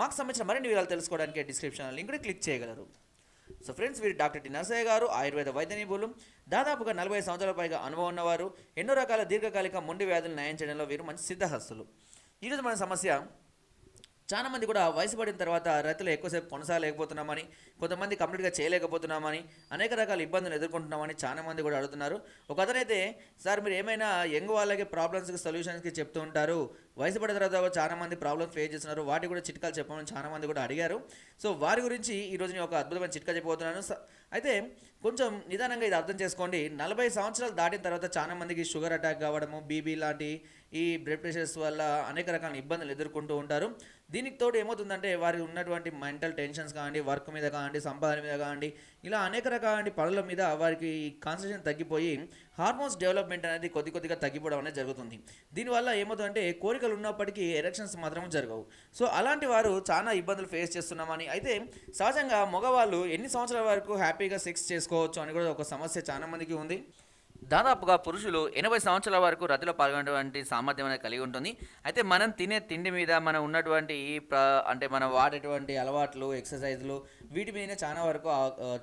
మాకు సంబంధించిన మరిన్ని వివరాలు తెలుసుకోవడానికి డిస్క్రిప్షన్ లింక్ క్లిక్ చేయగలరు. సో ఫ్రెండ్స్ వీరు డాక్టర్ టి నర్సయ్య గారు ఆయుర్వేద వైద్య నిపుణులు. దాదాపుగా నలభై సంవత్సరాల పైగా అనుభవం ఉన్నవారు. ఎన్నో రకాల దీర్ఘకాలిక మొండి వ్యాధులు నయం చేయడంలో వీరు మంచి సిద్ధహస్తులు. ఈరోజు మన సమస్య చాలా మంది కూడా వయసు పడిన తర్వాత రైతులు ఎక్కువసేపు కొనసాగలేకపోతున్నామని కొంతమంది కంప్లీట్గా చేయలేకపోతున్నామని అనేక రకాల ఇబ్బందులు ఎదుర్కొంటున్నామని చాలా మంది కూడా అడుగుతున్నారు. ఒక అతనైతే సార్ మీరు ఏమైనా యంగ్ వాళ్ళకి ప్రాబ్లమ్స్కి సొల్యూషన్స్కి చెప్తూ ఉంటారు. వయసు పడిన తర్వాత చాలా మంది ప్రాబ్లమ్స్ ఫేస్ చేస్తున్నారు. వాటి కూడా చిట్కాలు చెప్పమని చాలా మంది కూడా అడిగారు. సో వారి గురించి ఈరోజు నేను ఒక అద్భుతమైన చిట్కా చెప్పబోతున్నాను. అయితే కొంచెం నిదానంగా ఇది అర్థం చేసుకోండి. నలభై సంవత్సరాలు దాటిన తర్వాత చాలా మందికి షుగర్ అటాక్ కావడము బీబీ లాంటి ఈ బ్లడ్ ప్రెషర్స్ వల్ల అనేక రకాల ఇబ్బందులు ఎదుర్కొంటూ ఉంటారు. దీనికి తోడు ఏమవుతుందంటే వారికి ఉన్నటువంటి మెంటల్ టెన్షన్స్ కానివ్వండి వర్క్ మీద కానివ్వండి సంపాదన మీద కానివ్వండి ఇలా అనేక రకాల పనుల మీద వారికి కాన్సన్ట్రేషన్ తగ్గిపోయి హార్మోన్స్ డెవలప్మెంట్ అనేది కొద్ది కొద్దిగా తగ్గిపోవడం అనేది జరుగుతుంది. దీనివల్ల ఏమవుతుందంటే కోరికలు ఉన్నప్పటికీ ఎరెక్షన్స్ మాత్రం జరగవు. సో అలాంటి వారు చాలా ఇబ్బందులు ఫేస్ చేస్తున్నామని అయితే సహజంగా మగవాళ్ళు ఎన్ని సంవత్సరాల వరకు హ్యాపీగా సెక్స్ చేసుకోవచ్చు అని కూడా ఒక సమస్య చాలా మందికి ఉంది. దాదాపుగా పురుషులు ఎనభై సంవత్సరాల వరకు రతిలో పాల్గొనేటువంటి సామర్థ్యం అనేది కలిగి ఉంటుంది. అయితే మనం తినే తిండి మీద మనం ఉన్నటువంటి ఈ ప్ర అంటే మనం వాడేటువంటి అలవాట్లు ఎక్సర్సైజ్లు వీటి మీదనే చాలా వరకు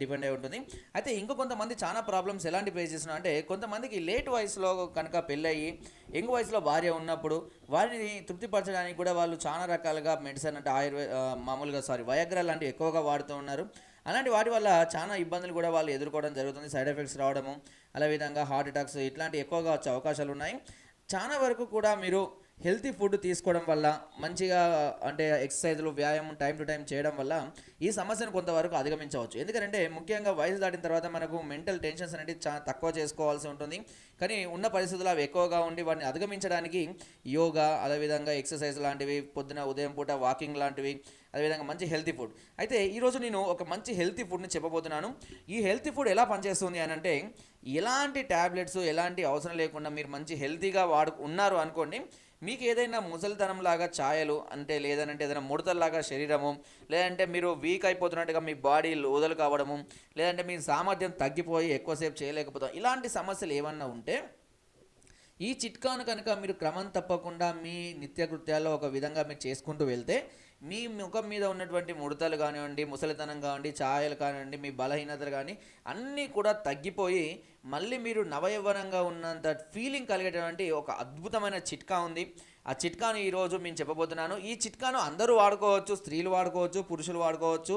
డిపెండ్ అయి ఉంటుంది. అయితే ఇంకో కొంతమంది చాలా ప్రాబ్లమ్స్ ఎలాంటి ఫేస్ చేస్తున్నారు అంటే కొంతమందికి లేట్ వయసులో కనుక పెళ్ళయి యంగ్ వయసులో భార్య ఉన్నప్పుడు వారిని తృప్తిపరచడానికి కూడా వాళ్ళు చాలా రకాలుగా మెడిసిన్ అంటే ఆయుర్వేద మామూలుగా సారీ వయగ్ర లాంటివి ఎక్కువగా వాడుతూ ఉన్నారు. అలాంటి వాటి వల్ల చాలా ఇబ్బందులు కూడా వాళ్ళు ఎదుర్కోవడం జరుగుతుంది. సైడ్ ఎఫెక్ట్స్ రావడము అదేవిధంగా హార్ట్ అటాక్స్ ఇట్లాంటి ఎక్కువగా వచ్చే అవకాశాలు ఉన్నాయి. చాలా వరకు కూడా మీరు హెల్తీ ఫుడ్ తీసుకోవడం వల్ల మంచిగా అంటే ఎక్సర్సైజ్లు వ్యాయామం టైం టు టైం చేయడం వల్ల ఈ సమస్యను కొంతవరకు అధిగమించవచ్చు. ఎందుకంటే ముఖ్యంగా వయసు దాటిన తర్వాత మనకు మెంటల్ టెన్షన్స్ అనేది చాలా తక్కువ చేసుకోవాల్సి ఉంటుంది. కానీ ఉన్న పరిస్థితులు అవి ఎక్కువగా ఉండి వాటిని అధిగమించడానికి యోగా అదేవిధంగా ఎక్సర్సైజ్ లాంటివి పొద్దున ఉదయం పూట వాకింగ్ లాంటివి అదేవిధంగా మంచి హెల్తీ ఫుడ్. అయితే ఈరోజు నేను ఒక మంచి హెల్తీ ఫుడ్ని చెప్పబోతున్నాను. ఈ హెల్తీ ఫుడ్ ఎలా పనిచేస్తుంది అని అంటే ఎలాంటి ట్యాబ్లెట్స్ ఎలాంటి అవసరం లేకుండా మీరు మంచి హెల్తీగా వాడు ఉన్నారు అనుకోండి మీకు ఏదైనా ముసలితనం లాగా ఛాయలు అంటే లేదనంటే ఏదైనా ముడతల్లాగా శరీరము లేదంటే మీరు వీక్ అయిపోతున్నట్టుగా మీ బాడీ లోదలు కావడము లేదంటే మీ సామర్థ్యం తగ్గిపోయి ఎక్కువసేపు చేయలేకపోతాం. ఇలాంటి సమస్యలు ఏమన్నా ఉంటే ఈ చిట్కాను కనుక మీరు క్రమం తప్పకుండా మీ నిత్యకృత్యాల్లో ఒక విధంగా మీరు చేసుకుంటూ వెళ్తే మీ ముఖం మీద ఉన్నటువంటి ముడతలు కానివ్వండి ముసలితనం కానివ్వండి ఛాయలు కానివ్వండి మీ బలహీనతలు కానీ అన్నీ కూడా తగ్గిపోయి మళ్ళీ మీరు నవయవ్వనంగా ఉన్నంత ఫీలింగ్ కలిగేటువంటి ఒక అద్భుతమైన చిట్కా ఉంది. ఆ చిట్కాను ఈరోజు మేము చెప్పబోతున్నాను. ఈ చిట్కాను అందరూ వాడుకోవచ్చు స్త్రీలు వాడుకోవచ్చు పురుషులు వాడుకోవచ్చు.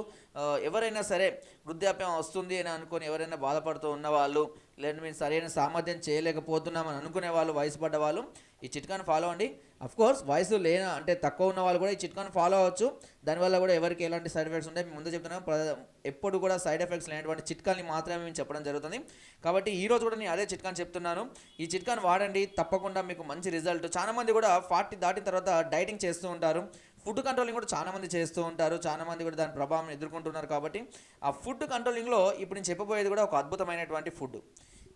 ఎవరైనా సరే వృద్ధాప్యం వస్తుంది అని అనుకొని ఎవరైనా బాధపడుతూ ఉన్నవాళ్ళు లేదంటే మేము సరైన సామర్థ్యం చేయలేకపోతున్నామని అనుకునే వాళ్ళు వయసు పడ్డ వాళ్ళు ఈ చిట్కాను ఫాలో అండి అఫ్ కోర్స్ వయసు లేన అంటే తక్కువ ఉన్న వాళ్ళు కూడా ఈ చిట్కాను ఫాలో అవ్వచ్చు. దానివల్ల కూడా ఎవరికి ఎలాంటి సైడ్ ఎఫెక్ట్స్ ఉంటాయి మేము ముందు చెప్తున్నాం. ఎప్పుడు కూడా సైడ్ ఎఫెక్ట్స్ లేనటువంటి చిట్కాని మాత్రమే మేము చెప్పడం జరుగుతుంది. కాబట్టి ఈ రోజు కూడా నేను అదే చిట్కాని చెప్తున్నాను. ఈ చిట్కాని వాడండి తప్పకుండా మీకు మంచి రిజల్ట్ చాలామంది కూడా ఫార్టీ దాటిన తర్వాత డైటింగ్ చేస్తూ ఉంటారు. ఫుడ్ కంట్రోలింగ్ కూడా చాలామంది చేస్తూ ఉంటారు. చాలామంది కూడా దాని ప్రభావం ఎదుర్కొంటున్నారు కాబట్టి ఆ ఫుడ్ కంట్రోలింగ్లో ఇప్పుడు నేను చెప్పబోయేది కూడా ఒక అద్భుతమైనటువంటి ఫుడ్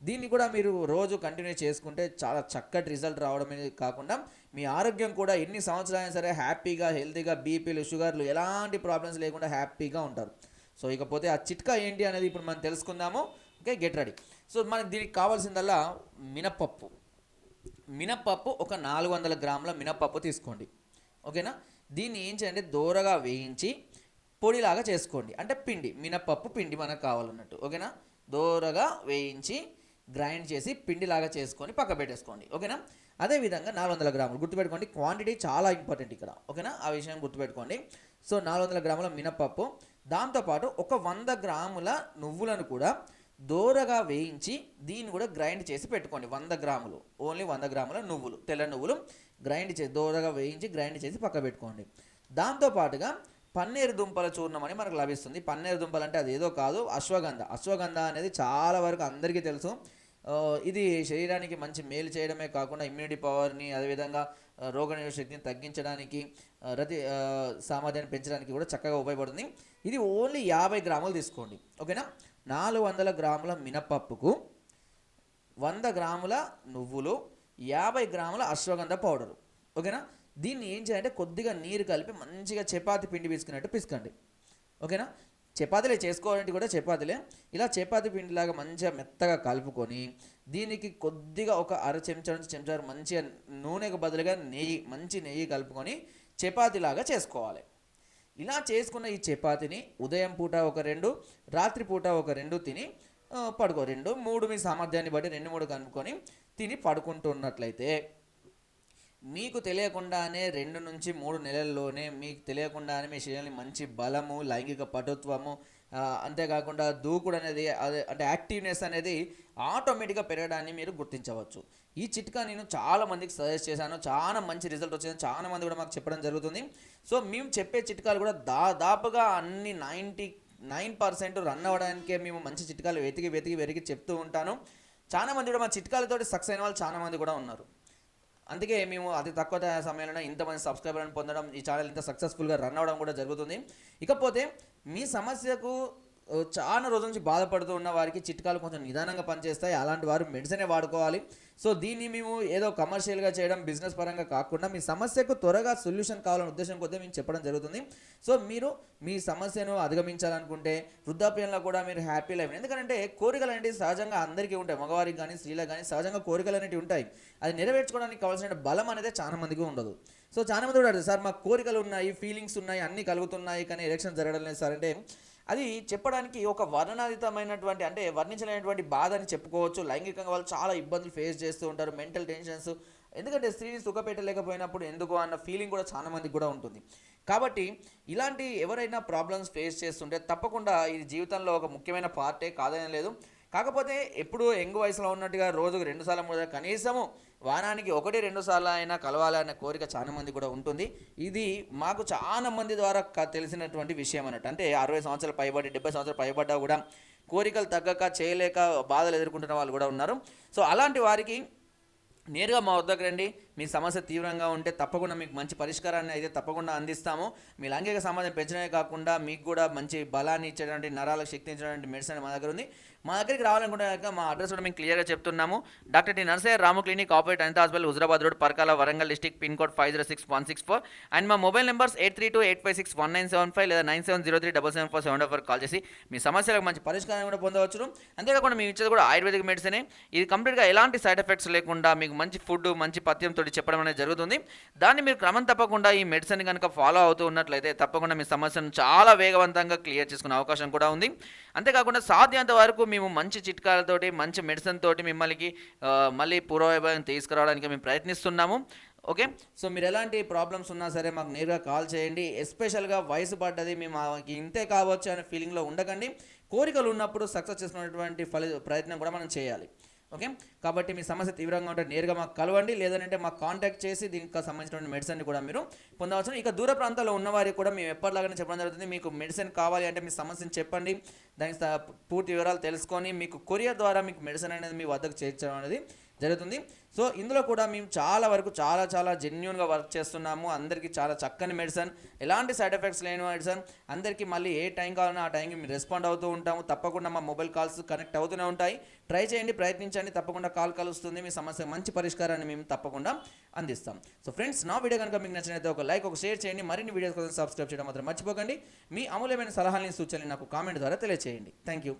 దీన్ని కూడా మీరు రోజు కంటిన్యూ చేసుకుంటే చాలా చక్కటి రిజల్ట్ రావడమే కాకుండా మీ ఆరోగ్యం కూడా ఎన్ని సంవత్సరాలైనా సరే హ్యాపీగా హెల్తీగా బీపీలు షుగర్లు ఎలాంటి ప్రాబ్లమ్స్ లేకుండా హ్యాపీగా ఉంటారు. సో ఇకపోతే ఆ చిట్కా ఏంటి అనేది ఇప్పుడు మనం తెలుసుకుందాము. Okay get ready. సో మనకి దీనికి కావాల్సిందల్లా మినపప్పు మినపప్పు ఒక నాలుగు వందల గ్రాముల మినపప్పు తీసుకోండి. ఓకేనా? దీన్ని ఏం చేయండి? దూరగా వేయించి పొడిలాగా చేసుకోండి. అంటే పిండి మినపప్పు పిండి మనకు కావాలన్నట్టు. ఓకేనా? దూరగా వేయించి గ్రైండ్ చేసి పిండిలాగా చేసుకొని పక్క పెట్టేసుకోండి ఓకేనా అదేవిధంగా నాలుగు వందల గ్రాములు గుర్తుపెట్టుకోండి క్వాంటిటీ చాలా ఇంపార్టెంట్ ఇక్కడ. ఓకేనా? ఆ విషయం గుర్తుపెట్టుకోండి. సో నాలుగు వందల గ్రాముల మినపప్పు దాంతోపాటు ఒక వంద గ్రాముల నువ్వులను కూడా దోరగా వేయించి దీన్ని కూడా గ్రైండ్ చేసి పెట్టుకోండి. వంద గ్రాములు ఓన్లీ వంద గ్రాముల నువ్వులు తెల్ల నువ్వులు గ్రైండ్ చేసి దోరగా వేయించి గ్రైండ్ చేసి పక్క పెట్టుకోండి దాంతోపాటుగా పన్నీరు దుంపల చూర్ణం అని మనకు లభిస్తుంది. పన్నీరు దుంపలు అంటే అది ఏదో కాదు అశ్వగంధ. అశ్వగంధ అనేది చాలా వరకు అందరికీ తెలుసు. ఇది శరీరానికి మంచి మేలు చేయడమే కాకుండా ఇమ్యూనిటీ పవర్ని అదేవిధంగా ఆ, శక్తిని తగ్గించడానికి రతి సామర్థ్యాన్ని పెంచడానికి కూడా చక్కగా ఉపయోగపడుతుంది. ఇది ఓన్లీ యాభై గ్రాములు తీసుకోండి. ఓకేనా? నాలుగు వందల గ్రాముల మినపప్పుకు వంద గ్రాముల నువ్వులు యాభై గ్రాముల అశ్వగంధ పౌడరు. ఓకేనా? దీన్ని ఏం చేయాలంటే కొద్దిగా నీరు కలిపి మంచిగా చపాతి పిండి పిసుకున్నట్టు పిసుకండి. ఓకేనా? చపాతీలే చేసుకోవాలంటే కూడా చపాతీలే. ఇలా చపాతీ పిండిలాగా మంచిగా మెత్తగా కలుపుకొని దీనికి కొద్దిగా ఒక అర చెంచా నుంచి చెంచా మంచిగా నూనెకు బదులుగా నెయ్యి మంచి నెయ్యి కలుపుకొని చపాతీలాగా చేసుకోవాలి. ఇలా చేసుకున్న ఈ చపాతీని ఉదయం పూట ఒక రెండు రాత్రి పూట ఒక రెండు తిని పడుకో. రెండు మూడు మీ సామర్థ్యాన్ని బట్టి రెండు మూడు కనుక్కొని తిని పడుకుంటున్నట్లయితే మీకు తెలియకుండానే రెండు నుంచి మూడు నెలల్లోనే మీకు తెలియకుండానే మీ శరీరాన్ని మంచి బలము లైంగిక పటుత్వము అంతేకాకుండా దూకుడు అనేది అదే అంటే యాక్టివ్నెస్ అనేది ఆటోమేటిక్గా పెరగడాన్ని మీరు గుర్తించవచ్చు. ఈ చిట్కా నేను చాలా మందికి సజెస్ట్ చేశాను. చాలా మంచి రిజల్ట్ వచ్చింది చాలా మంది కూడా మాకు చెప్పడం జరుగుతుంది. సో మేము చెప్పే చిట్కాలు కూడా దాదాపుగా అన్ని నైంటీ నైన్ పర్సెంట్ రన్ అవ్వడానికే మేము మంచి చిట్కాలు వెతికి వెతికి వెతికి చెప్తూ ఉంటాను. చాలా మంది కూడా మా చిట్కాలతోటి సక్సెస్ అయిన వాళ్ళు చాలా మంది కూడా ఉన్నారు. అందుకే మేము అతి తక్కువ సమయంలోనే ఇంతమంది సబ్స్క్రైబర్లను పొందడం ఈ ఛానల్ ఇంత సక్సెస్ఫుల్గా రన్ అవ్వడం కూడా జరుగుతుంది. ఇకపోతే మీ సమస్యకు చాలా రోజుల నుంచి బాధపడుతూ ఉన్న వారికి చిట్కాలు కొంచెం నిదానంగా పనిచేస్తాయి. అలాంటి వారు మెడిసినే వాడుకోవాలి. సో దీన్ని మేము ఏదో కమర్షియల్గా చేయడం బిజినెస్ పరంగా కాకుండా మీ సమస్యకు త్వరగా సొల్యూషన్ కావాలనే ఉద్దేశం కొద్దీ మేము చెప్పడం జరుగుతుంది. సో మీరు మీ సమస్యను అధిగమించాలనుకుంటే వృద్ధాప్యంలో కూడా మీరు హ్యాపీ లైఫ్ ఎందుకంటే కోరికలు అనేవి సహజంగా అందరికీ ఉంటాయి. మగవారికి కానీ స్త్రీలకు కానీ సహజంగా కోరికలు అనేవి ఉంటాయి. అది నెరవేర్చుకోవడానికి కావాల్సిన బలం అనేది చాలా మందికి ఉండదు. సో చాలా మంది కూడా సార్ మాకు కోరికలు ఉన్నాయి ఫీలింగ్స్ ఉన్నాయి అన్నీ కలుగుతున్నాయి కానీ ఎలక్షన్ జరగడం లేదు సార్. అంటే అది చెప్పడానికి ఒక వర్ణనాతీతమైనటువంటి అంటే వర్ణించలేనటువంటి బాధ అని చెప్పుకోవచ్చు. లైంగికంగా వాళ్ళు చాలా ఇబ్బందులు ఫేస్ చేస్తూ ఉంటారు మెంటల్ టెన్షన్స్ ఎందుకంటే స్త్రీని సుఖపెట్టలేకపోయినప్పుడు ఎందుకు అన్న ఫీలింగ్ కూడా చాలా మందికి కూడా ఉంటుంది. కాబట్టి ఇలాంటి ఎవరైనా ప్రాబ్లమ్స్ ఫేస్ చేస్తుంటే తప్పకుండా ఇది జీవితంలో ఒక ముఖ్యమైన పార్టే కాదనే లేదు కాకపోతే ఎప్పుడు యంగ్ వయసులో ఉన్నట్టుగా రోజుకు రెండు సార్లు మూడు కనీసము వారానికి ఒకటి రెండు సార్లు అయినా కలవాలనే కోరిక చాలా మంది కూడా ఉంటుంది. ఇది మాకు చాలా మంది ద్వారా క- తెలిసినటువంటి విషయం అన్నట్టు. అంటే అరవై సంవత్సరాలు పైబడి డెబ్బై సంవత్సరాలు పైబడ్డా కూడా కోరికలు తగ్గక చేయలేక బాధలు ఎదుర్కొంటున్న వాళ్ళు కూడా ఉన్నారు. సో అలాంటి వారికి నేరుగా మా వద్దకు రండి. మీ సమస్య తీవ్రంగా ఉంటే తప్పకుండా మీకు మంచి పరిష్కారాన్ని అయితే తప్పకుండా అందిస్తాము. మీ లైంగిక సామర్థ్యం పెంచడమే కాకుండా మీకు కూడా మంచి బలాన్ని ఇచ్చేటువంటి నరాలకు శక్తి ఇచ్చేటువంటి మెడిసిన్ మా దగ్గర ఉంది. మా దగ్గరికి రావాలనుకుంటే కనుక మా అడ్రస్ కూడా మేము క్లియర్గా చెప్తున్నాము. Doctor T Narsaiah Ramu clinic operate Anitha hospital Huzurabad road Parkal Warangal district pin code five zero six one six four. And మా mobile numbers eight three two eight five six one nine seven five లేదా nine seven zero three double seven four seven four call చేసి మీ సమస్యలకు మంచి పరిష్కారం కూడా పొందవచ్చు అంతేకాకుండా మేము ఇచ్చేది కూడా ఆయుర్వేదిక్ మెడిసినే. ఇది కంప్లీట్గా ఎలాంటి సైడ్ ఎఫెక్ట్స్ లేకుండా మీకు మంచి ఫుడ్ మంచి పథ్యంతో చెప్పడం అనేది జరుగుతుంది. దాన్ని మీరు క్రమం తప్పకుండా ఈ మెడిసిన్ కనుక ఫాలో అవుతూ ఉన్నట్లయితే తప్పకుండా మీ సమస్యను చాలా వేగవంతంగా క్లియర్ చేసుకునే అవకాశం కూడా ఉంది. అంతేకాకుండా సాధ్యంత వరకు మేము మంచి చిట్కాలతోటి మంచి మెడిసిన్ తోటి మిమ్మల్ని మళ్ళీ పూర్వవైభవం తీసుకురావడానికి మేము ప్రయత్నిస్తున్నాము. ఓకే? సో మీరు ఎలాంటి ప్రాబ్లమ్స్ ఉన్నా సరే మాకు నేరుగా కాల్ చేయండి. ఎస్పెషల్గా వయసు పడ్డది మేము మాకు ఇంతే కావచ్చు అనే ఫీలింగ్లో ఉండకండి. కోరికలు ఉన్నప్పుడు సక్సెస్ చేసుకున్నటువంటి ఫలి ప్రయత్నం కూడా మనం చేయాలి. ఓకే? కాబట్టి మీ సమస్య తీవ్రంగా ఉంటే నేరుగా మాకు కలవండి లేదంటే మాకు కాంటాక్ట్ చేసి దీనికి సంబంధించినటువంటి మెడిసిన్ కూడా మీరు పొందవచ్చు ఇక దూర ప్రాంతాల్లో ఉన్నవారికి కూడా మేము ఎప్పటిలాగానే చెప్పడం జరుగుతుంది. మీకు మెడిసిన్ కావాలి అంటే మీ సమస్యను చెప్పండి. దానికి పూర్తి వివరాలు తెలుసుకొని మీకు కొరియర్ ద్వారా మీకు మెడిసిన్ అనేది మీ వద్దకు చేర్చడం అనేది జరుగుతుంది. సో ఇందులో కూడా మేము చాలా వరకు చాలా చాలా జెన్యున్గా వర్క్ చేస్తున్నాము. అందరికీ చాలా చక్కని మెడిసిన్ ఎలాంటి సైడ్ ఎఫెక్ట్స్ లేని మెడిసిన్ అందరికీ మళ్ళీ ఏ టైం కావాలన్నా ఆ టైంకి మేము రెస్పాండ్ అవుతూ ఉంటాము. తప్పకుండా మా మొబైల్ కాల్స్ కనెక్ట్ అవుతూనే ఉంటాయి. ట్రై చేయండి ప్రయత్నించండి. తప్పకుండా కాల్ కలుస్తుంది. మీ సమస్య మంచి పరిష్కారాన్ని మేము తప్పకుండా అందిస్తాం. సో ఫ్రెండ్స్ నా వీడియో కనుక మీకు నచ్చినైతే ఒక లైక్ ఒక షేర్ చేయండి. మరిన్ని వీడియోస్ కోసం సబ్స్క్రైబ్ చేయడం మాత్రం మర్చిపోకండి. మీ అమూల్యమైన సలహాలని సూచనలు నాకు కామెంట్ ద్వారా తెలియజేయండి థ్యాంక్ యూ